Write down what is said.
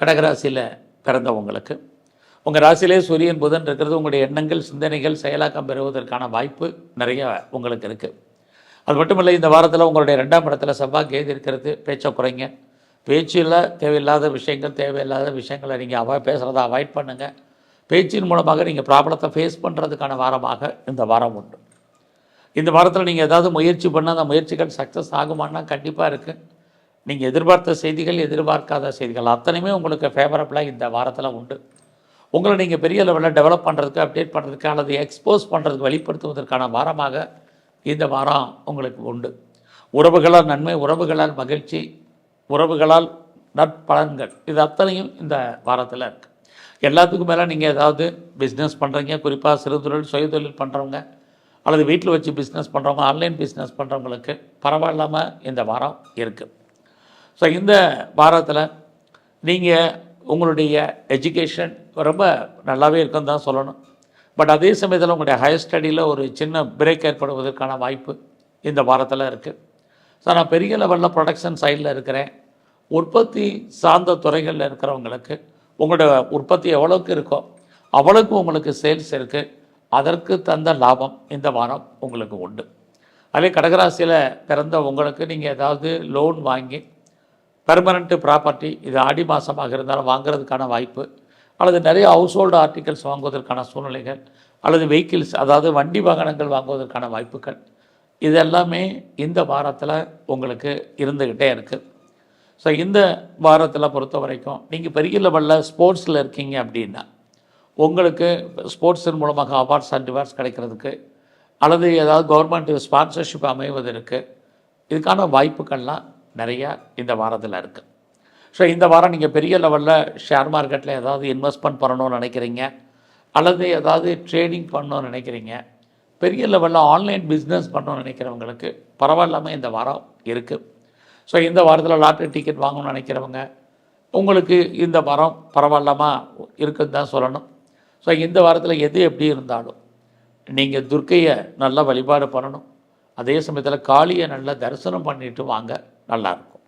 கடகராசியில் பிறந்தவங்களுக்கு உங்கள் ராசியிலே சூரியன் புதன் இருக்கிறது உங்களுடைய எண்ணங்கள் சிந்தனைகள் செயலாக்கம் பெறுவதற்கான வாய்ப்பு நிறைய உங்களுக்கு இருக்குது அது மட்டும் இல்லை இந்த வாரத்தில் உங்களுடைய ரெண்டாம் இடத்துல செவ்வாய் கேது இருக்கிறது பேச்சை குறைங்க. பேச்சில் தேவையில்லாத விஷயங்கள் தேவையில்லாத விஷயங்களை நீங்கள் அவ பேசுகிறத அவாய்ட் பண்ணுங்கள் பேச்சின் மூலமாக நீங்கள் ப்ராப்ளத்தை ஃபேஸ் பண்ணுறதுக்கான வாரமாக இந்த வாரம் உண்டு. இந்த வாரத்தில் நீங்கள் ஏதாவது முயற்சி பண்ணால் அந்த முயற்சிகள் சக்ஸஸ் ஆகுமான்னா கண்டிப்பாக இருக்குது நீங்கள் எதிர்பார்த்த செய்திகள் எதிர்பார்க்காத செய்திகள் அத்தனையுமே உங்களுக்கு ஃபேவரபுளாக இந்த வாரத்தில் உண்டு. உங்களை நீங்கள் பெரிய லெவலில் டெவலப் பண்ணுறதுக்கு அப்டேட் பண்ணுறதுக்கு அல்லது எக்ஸ்போஸ் பண்ணுறதுக்கு வெளிப்படுத்துவதற்கான வாரமாக இந்த வாரம் உங்களுக்கு உண்டு. உறவுகளால் நன்மை உறவுகளால் மகிழ்ச்சி உறவுகளால் நற்பலன்கள் இது அத்தனையும் இந்த வாரத்தில் இருக்குது எல்லாத்துக்கும் மேலே நீங்கள் ஏதாவது பிஸ்னஸ் பண்ணுறீங்க குறிப்பாக சிறுதொழில் சுயதொழில் பண்ணுறவங்க அல்லது வீட்டில் வச்சு பிஸ்னஸ் பண்ணுறவங்க ஆன்லைன் பிஸ்னஸ் பண்ணுறவங்களுக்கு பரவாயில்லாமல் இந்த வாரம் இருக்குது ஸோ இந்த வாரத்தில் நீங்கள் உங்களுடைய எஜுகேஷன் ரொம்ப நல்லாவே இருக்குன்னு தான் சொல்லணும். பட் அதே சமயத்தில் உங்களுடைய ஹையர் ஸ்டடியில் ஒரு சின்ன பிரேக் ஏற்படுவதற்கான வாய்ப்பு இந்த வாரத்தில் இருக்குது ஸோ நான் பெரிய லெவலில் ப்ரொடக்ஷன் சைடில் இருக்கிறேன். உற்பத்தி சார்ந்த துறைகளில் இருக்கிறவங்களுக்கு உங்களோட உற்பத்தி எவ்வளோக்கு இருக்கோ அவ்வளோக்கு உங்களுக்கு சேல்ஸ் இருக்குது அதற்கு தந்த லாபம் இந்த வாரம் உங்களுக்கு உண்டு. அதே கடகராசியில் பிறந்த உங்களுக்கு நீங்கள் ஏதாவது லோன் வாங்கி பெர்மனண்ட்டு ப்ராப்பர்ட்டி இது ஆடி மாதமாக இருந்தாலும் வாங்குறதுக்கான வாய்ப்பு. அல்லது நிறைய ஹவுஸ் ஹோல்டு ஆர்டிகல்ஸ் வாங்குவதற்கான சூழ்நிலைகள். அல்லது வெஹிக்கிள்ஸ் அதாவது வண்டி வாகனங்கள் வாங்குவதற்கான வாய்ப்புகள். இது எல்லாமே இந்த வாரத்தில் உங்களுக்கு இருந்துக்கிட்டே இருக்குது ஸோ இந்த வாரத்தில் பொறுத்த வரைக்கும் நீங்கள் பெரிய லெவலில் ஸ்போர்ட்ஸில் இருக்கீங்க அப்படின்னா உங்களுக்கு ஸ்போர்ட்ஸின் மூலமாக அவார்ட்ஸ் அண்ட் ரிவார்ட்ஸ் கிடைக்கிறதுக்கு அல்லது ஏதாவது கவர்மெண்ட் ஸ்பான்சர்ஷிப் அமைவதற்கு இதுக்கான வாய்ப்புகள்லாம் நிறையா இந்த வாரத்தில் இருக்குது ஸோ இந்த வாரம் நீங்கள் பெரிய லெவலில் ஷேர் மார்க்கெட்டில் ஏதாவது இன்வெஸ்ட்மெண்ட் பண்ணணும்னு நினைக்கிறீங்க? அல்லது ஏதாவது ட்ரேடிங் பண்ணணும்னு நினைக்கிறீங்க? பெரிய லெவலில் ஆன்லைன் பிஸ்னஸ் பண்ணணும்னு நினைக்கிறவங்களுக்கு பரவாயில்லாமல் இந்த வாரம் இருக்குது ஸோ இந்த வாரத்தில் லாட்ரி டிக்கெட் வாங்கணும்னு நினைக்கிறவங்க உங்களுக்கு இந்த வாரம் பரவாயில்லாமல் இருக்குன்னு தான் சொல்லணும். ஸோ இந்த வாரத்தில் எது எப்படி இருந்தாலும் நீங்கள் துர்க்கையை நல்லா வழிபாடு பண்ணணும். அதே சமயத்தில் காளியை நல்லா தரிசனம் பண்ணிட்டு வாங்க நல்லாயிருக்கும்